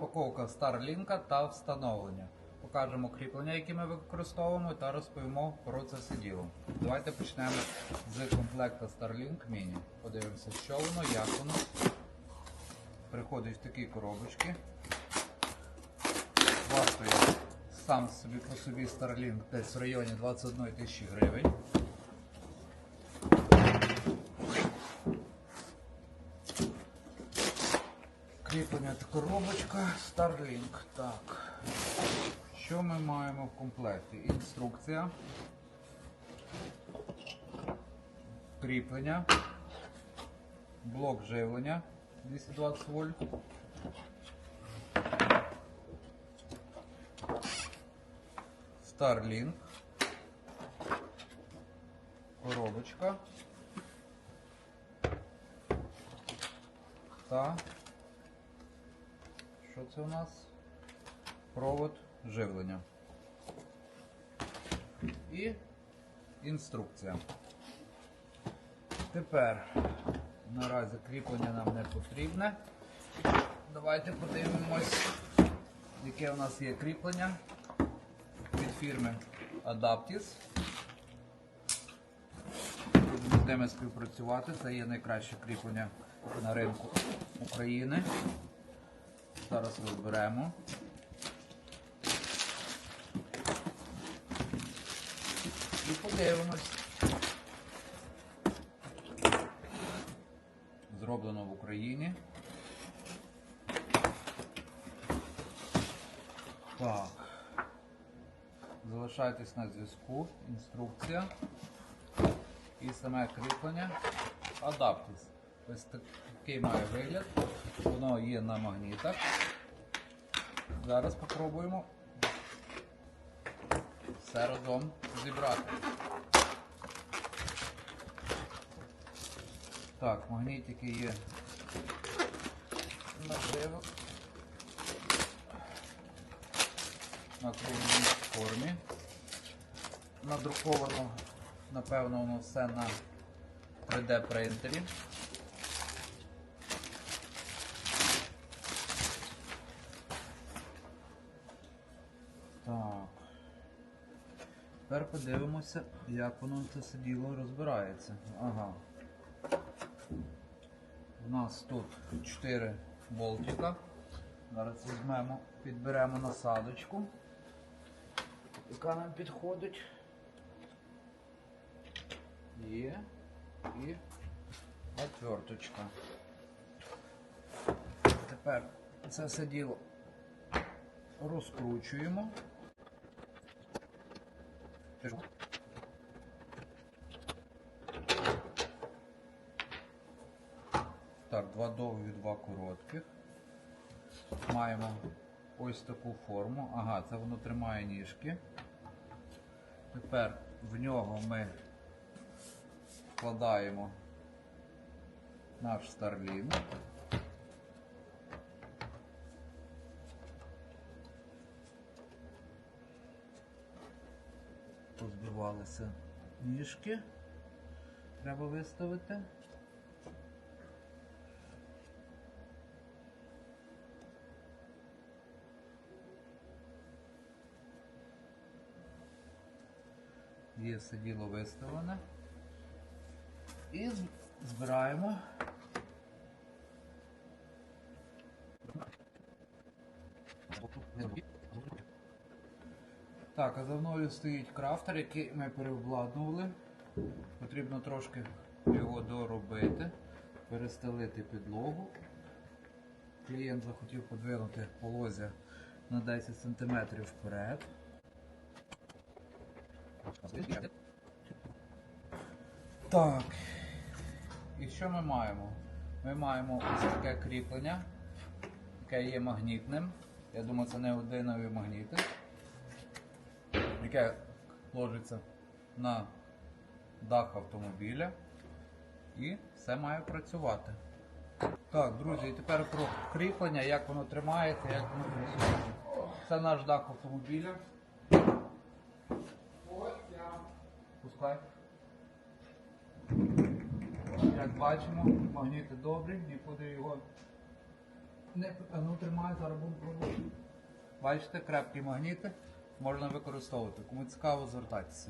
Розпаковка Starlink та встановлення. Покажемо кріплення, які ми використовуємо, та розповімо про це все діло. Давайте почнемо з комплекта Starlink Mini. Подивимося, що воно, як воно. Приходить в такі коробочки. Вартує сам собі по собі Starlink десь в районі 21 тисячі гривень. Кріплення коробочка Starlink. Так. Що ми маємо в комплекті? Інструкція. Кріплення. Блок живлення 220 вольт. Starlink. Коробочка. Та що це у нас? Провод живлення. І інструкція. Тепер наразі кріплення нам не потрібне. Давайте подивимось, яке у нас є кріплення від фірми Adaptis. Будемо з ними співпрацювати. Це є найкраще кріплення на ринку України. Зараз розберемо. І подивимось. Зроблено в Україні. Так. Залишайтесь на зв'язку. Інструкція. І саме кріплення Adaptis. Ось такий має вигляд. Воно є на магнітах. Зараз спробуємо все разом зібрати. Так, магнітики є наживо. На круглій формі. Надруковано, напевно, воно все на 3D принтері. Так. Тепер подивимося, як воно це все діло розбирається. Ага. У нас тут 4 болтика. Зараз візьмемо, підберемо насадочку, яка нам підходить. Є і отверточка. Тепер це все діло розкручуємо. Так, два довгі, два коротких. Маємо ось таку форму. Ага, це воно тримає ніжки. Тепер в нього ми вкладаємо наш Starlink. Позбивалися ніжки. Треба виставити. Є все діло виставлене. І збираємо. Так, а за мною стоїть крафтер, який ми переобладнували. Потрібно трошки його доробити, перестелити підлогу. Клієнт захотів подвинути полозя на 10 см вперед. Так. І що ми маємо? Ми маємо ось таке кріплення, яке є магнітним. Я думаю, це не одинові магніти, яке ложиться на дах автомобіля. І все має працювати. Так, друзі, і тепер про кріплення, як воно тримається, як воно працює. Це наш дах автомобіля. Пускай. Як бачимо, магніти добрі, нікуди його Не, ну тримай, зараз будемо пробувати. Бачите, крепкі магніти можна використовувати. Кому цікаво, звертайтеся.